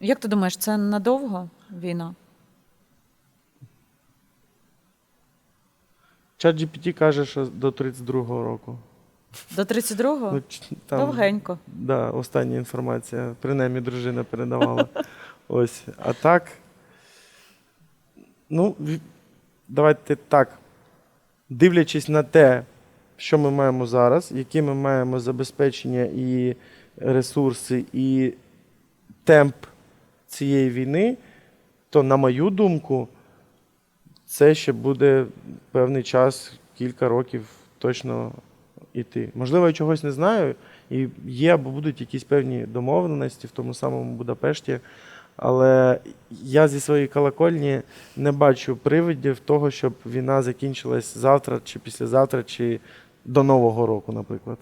Як ти думаєш, це надовго війна? Чат GPT каже, що до 32-го року. До 32-го? Ну, ч- там, Довгенько. Да, остання інформація. Принаймні дружина передавала. Ось. А так. Ну, в- давайте так. Дивлячись на те, що ми маємо зараз, які ми маємо забезпечення і ресурси, і темп цієї війни, то, на мою думку, це ще буде певний час, кілька років точно йти. Можливо, я чогось не знаю, і є або будуть якісь певні домовленості в тому самому Будапешті. Але я зі своєї колокольні не бачу привидів того, щоб війна закінчилась завтра чи післязавтра, чи до Нового року, наприклад.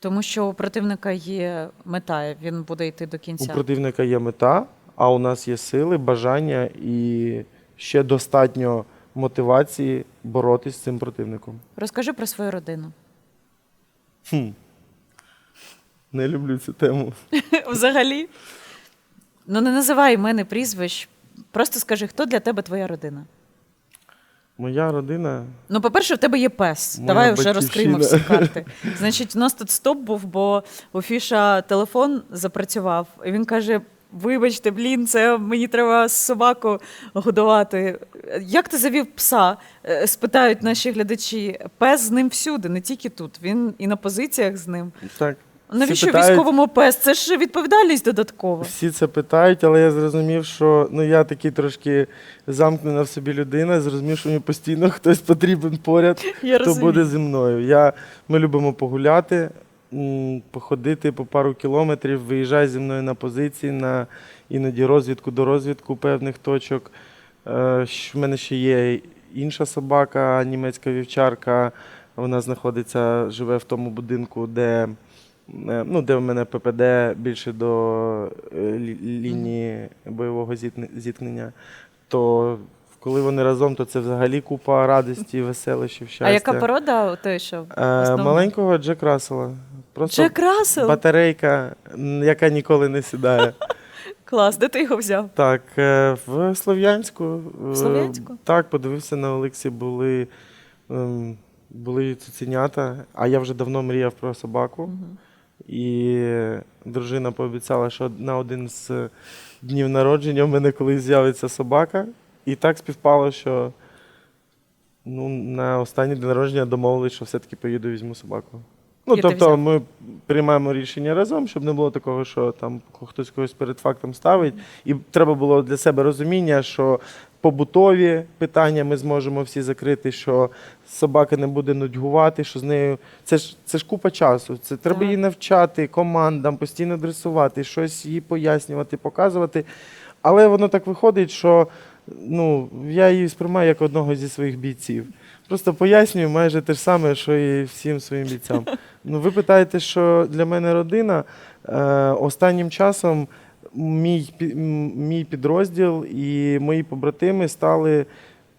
Тому що у противника є мета, він буде йти до У кінця. противника є мета, а у нас є сили, бажання і ще достатньо мотивації боротись з цим противником. Розкажи про свою родину. Хм. Не люблю цю тему. Взагалі. Ну, не називай мене прізвищ. Просто скажи, хто для тебе твоя родина? Моя родина. Ну, по-перше, в тебе є пес. Моя Давай вже розкриємо всі карти. Значить, у нас тут стоп був, бо у Фіша телефон запрацював, і він каже: Вибачте, блін, це мені треба собаку годувати. Як ти завів пса? Е, Спитають наші глядачі. Пес з ним всюди, не тільки тут. Він і на позиціях з ним. Так. Навіщо питають, військовому пес? Це ж відповідальність додаткова. Всі це питають, але я зрозумів, що ну я такий трошки замкнена в собі людина. Зрозумів, що мені постійно хтось потрібен поряд, Я хто розумію. буде зі мною. Я, ми любимо погуляти, м, походити по пару кілометрів, виїжджай зі мною на позиції, на іноді розвідку до розвідку певних точок. Е, щ- В мене ще є інша собака, німецька вівчарка. Вона знаходиться, живе в тому будинку, де, ну, де в мене ППД більше до е, лінії бойового зіткнення. То коли вони разом, то це взагалі купа радості, веселощів, щастя. А яка порода у той, що Е, маленького Джек Рассела. Просто Джек Рассел? батарейка, яка ніколи не сідає. Клас, де ти його взяв? Так, е, в Слов'янську. е, Слов'янську? Так, подивився на Олексі, були, ем, були цуценята, а я вже давно мріяв про собаку. Мгм. І дружина пообіцяла, що на один з днів народження в мене колись з'явиться собака. І так співпало, що ну, на останній день народження домовились, що все-таки поїду візьму собаку. Ну, І ти тобто взяв? ми приймаємо рішення разом, щоб не було такого, що там хтось когось перед фактом ставить. І треба було для себе розуміння, що побутові питання ми зможемо всі закрити, що собака не буде нудьгувати, що з нею. Це ж це ж купа часу. Це треба її навчати командам, постійно дресувати, щось їй пояснювати, показувати. Але воно так виходить, що ну, я її сприймаю як одного зі своїх бійців. Просто пояснюю майже те ж саме, що і всім своїм бійцям. Ну, ви питаєте, що для мене родина е, останнім часом мій, мій підрозділ і мої побратими стали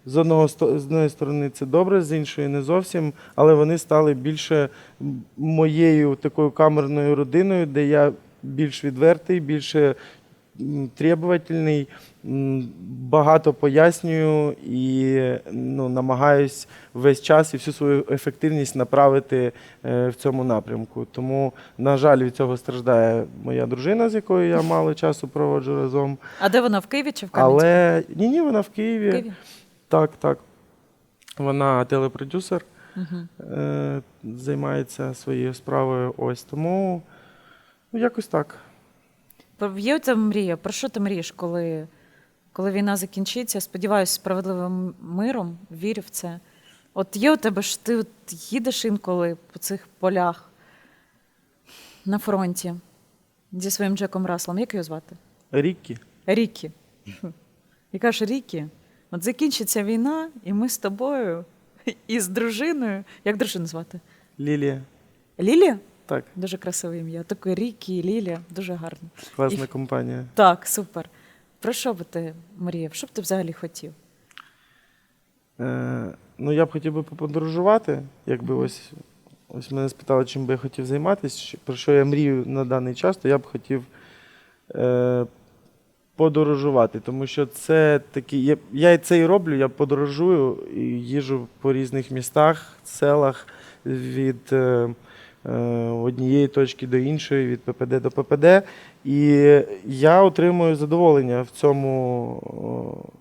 з одного з одної сторони це добре, з іншої не зовсім, але вони стали більше моєю такою камерною родиною, де я більш відвертий, більше требувательний. Багато пояснюю і ну, намагаюсь весь час і всю свою ефективність направити е, в цьому напрямку. Тому, на жаль, від цього страждає моя дружина, з якою я мало часу проводжу разом. А де вона в Києві чи в Кам'янці? Але ні, ні, вона в Києві. В Києві? Так, так. Вона телепродюсер, Угу. е, займається своєю справою. Ось тому ну, якось так. Є у мрія? Про що ти мрієш, коли, коли війна закінчиться? Сподіваюсь, справедливим миром, вірю в це. От є у тебе ж ти от їдеш інколи по цих полях на фронті зі своїм Джеком Раслом. Як його звати? Ріккі. Рікі. І кажеш, Рікі, от закінчиться війна, і ми з тобою і з дружиною. Як дружину звати? Лілія. Лілія? Так, Дуже красиве ім'я. Таке Рікі і Лілія, дуже гарно. класна І- компанія. Так, супер. Про що би ти мріяв? Що б ти взагалі хотів? Е, ну, я б хотів би поподорожувати, якби ось, ось мене спитали, чим би я хотів займатися, про що я мрію на даний час, то я б хотів е, подорожувати, тому що це такі. Я, я це і роблю, я подорожую і їжу по різних містах, селах від е, однієї точки до іншої, від ППД до ППД. І я отримую задоволення в цьому.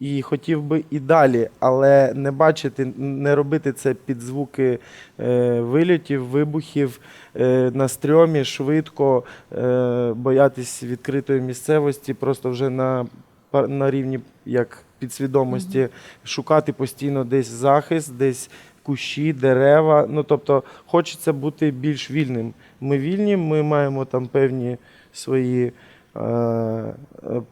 І хотів би і далі, але не бачити, не робити це під звуки е, вильотів, вибухів е, на стрьомі, швидко, е, боятись відкритої місцевості, просто вже на, на рівні як підсвідомості шукати постійно десь захист, десь кущі, дерева. Ну тобто хочеться бути більш вільним. Ми вільні, ми маємо там певні свої. е,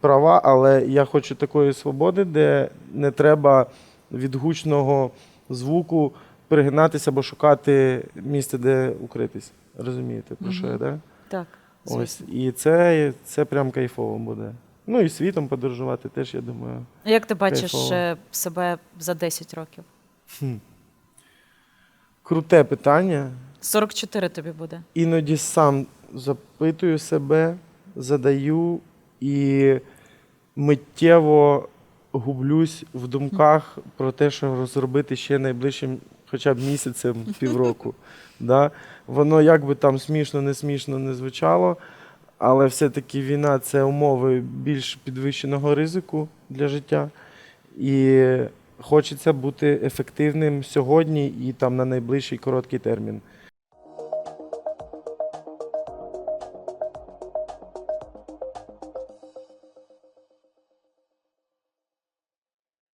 Права, але я хочу такої свободи, де не треба від гучного звуку перегинатися або шукати місце, де укритись. Розумієте, про що я, так? Так. Ось. І це, це прям кайфово буде. Ну і світом подорожувати теж, я думаю. Як ти бачиш Кайфово. е, себе за 10 років? Круте питання. 44 тобі буде. Іноді сам запитую себе, задаю і миттєво гублюсь в думках про те, що розробити ще найближчим хоча б місяцем, півроку. Да? Воно як би там смішно, не смішно не звучало, але все-таки війна це умови більш підвищеного ризику для життя. І хочеться бути ефективним сьогодні і там на найближчий короткий термін.